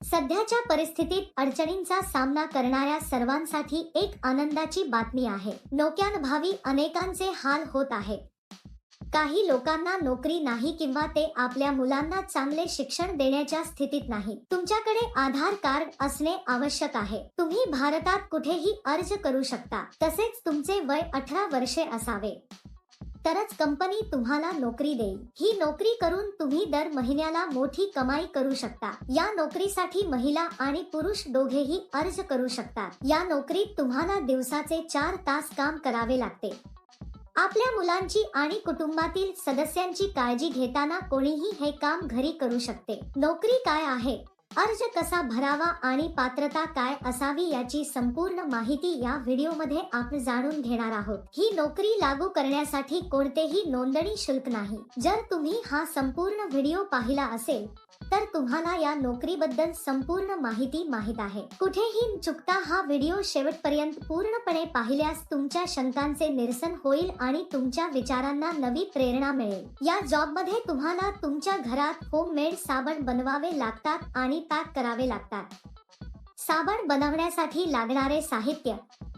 सध्याच्या परिस्थितीत अडचणींचा सामना करणाऱ्या सर्वांसाठी एक आनंदाची बातमी आहे. नोक्यानभावी अनेकांचे हाल होत आहे काही लोकांना नोकरी नाही किंवा ते आपल्या मुलांना चांगले शिक्षण देण्याच्या स्थितीत नाही. तुमच्याकडे आधार कार्ड असणे आवश्यक आहे. तुम्ही भारतात कुठेही अर्ज करू शकता. तसेच तुमचे वय अठरा वर्षे असावे. तरच कंपनी तुम्हाला नोकरी देईल. ही नोकरी करून तुम्ही दर महिन्याला मोठी कमाई करू शकता. या नोकरीसाठी महिला आणि पुरुष दोघेही अर्ज करू शकतात. या नोकरीत तुम्हाला दिवसाचे चार तास काम करावे लागते. आपल्या मुलांची आणि कुटुंबातील सदस्यांची काळजी घेताना कोणीही हे काम घरी करू शकते. नोकरी काय आहे? अर्ज कसा भरावा आणि पात्रता काय असावी याची संपूर्ण माहिती या व्हिडिओमध्ये आपण जाणून घेणार आहोत. ही नोकरी लागू करण्यासाठी कोणतेही नोंदणी शुल्क नाही. जर तुम्ही हा संपूर्ण व्हिडिओ पाहिला असेल तर तुम्हाला या नोकरीबद्दल संपूर्ण माहिती माहीत आहे. कुठेही चुकता हा व्हिडिओ शेवटपर्यंत पूर्णपणे पाहिल्यास तुमच्या शंकांचे निरसन होईल आणि तुमच्या विचारांना नवी प्रेरणा मिळेल. या जॉबमध्ये तुम्हाला तुमच्या घरात होममेड साबण बनवावे लागतात आणि पॅक करावे लागतात. साबण बनवण्यासाठी लागणारे साहित्य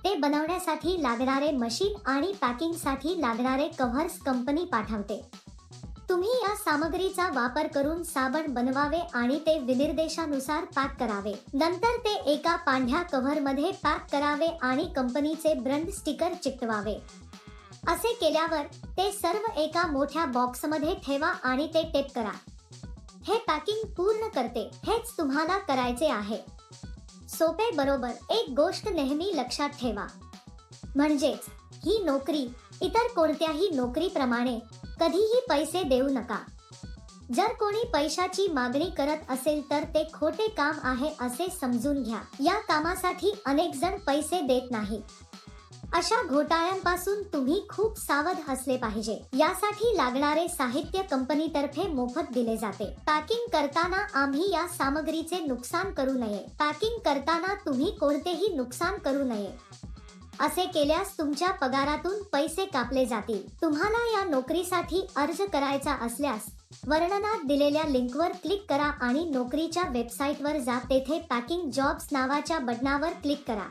ते बनवण्यासाठी लागणारे मशीन आणि पॅकिंगसाठी लागणारे कव्हर्स कंपनी पाठवते. तुम्ही या सामग्रीचा वापर करून साबण बनवावे आणि ते विनिर्देशानुसार पॅक करावे. नंतर ते एका पांढऱ्या कव्हरमध्ये पॅक करावे आणि कंपनीचे ब्रँड स्टिकर चिकटवावे. असे केल्यावर ते सर्व एका मोठ्या बॉक्समध्ये ठेवा आणि ते टेप करा. हे पॅकिंग पूर्ण करते हेच तुम्हाला करायचे आहे. सोपे बरोबर एक गोष्ट नेहमी लक्षात ठेवा. म्हणजेच ही नोकरी इतर कोणत्याही नोकरीप्रमाणे कधीही पैसे देऊ नका. जर कोणी पैशाची मागणी करत असेल तर ते खोटे काम आहे असे समजून घ्या. या कामासाठी अनेक जण पैसे देत नाही अशा घोटाळ्यांपासून तुम्ही खूप सावध असले पाहिजे. यासाठी लागणारे साहित्य कंपनीतर्फे मोफत दिले जाते. पॅकिंग करताना आम्ही या सामग्रीचे नुकसान करू नये. पॅकिंग करताना तुम्ही कोणतेही नुकसान करू नये. असे केल्यास तुमच्या पगारातून पैसे कापले जातील. तुम्हाला या नोकरीसाठी अर्ज करायचा असल्यास वर्णनात दिलेल्या लिंकवर क्लिक करा आणि नोकरीच्या वेबसाईटवर जा. तेथे पॅकिंग जॉब्स नावाच्या बटनावर क्लिक करा.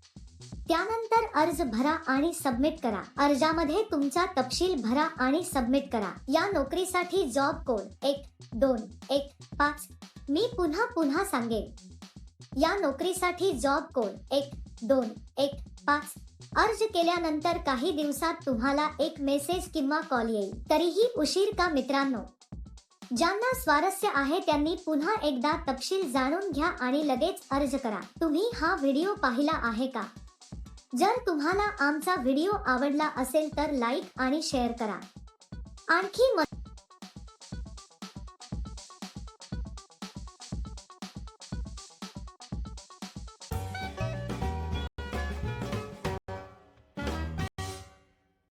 त्यानंतर अर्ज भरा आणि सबमिट करा. अर्जामध्ये तुमचा तपशील भरा आणि सबमिट करा. या नोकरीसाठी जॉब कोड एक दोन एक पाच. मी पुन्हा पुन्हा सांगेन. या नोकरीसाठी जॉब कोड एक दोन एक पाच. अर्ज केल्यानंतर काही दिवसात तुम्हाला एक मेसेज किंवा कॉल येईल. तरीही उशीर का मित्रांनो? ज्यांना स्वारस्य आहे त्यांनी पुन्हा एकदा तपशील जाणून घ्या आणि लगेच अर्ज करा. तुम्ही हा व्हिडिओ पाहिला आहे का? जर तुम्हाला आमचा व्हिडिओ आवडला असेल तर लाईक आणि शेअर करा. आणखी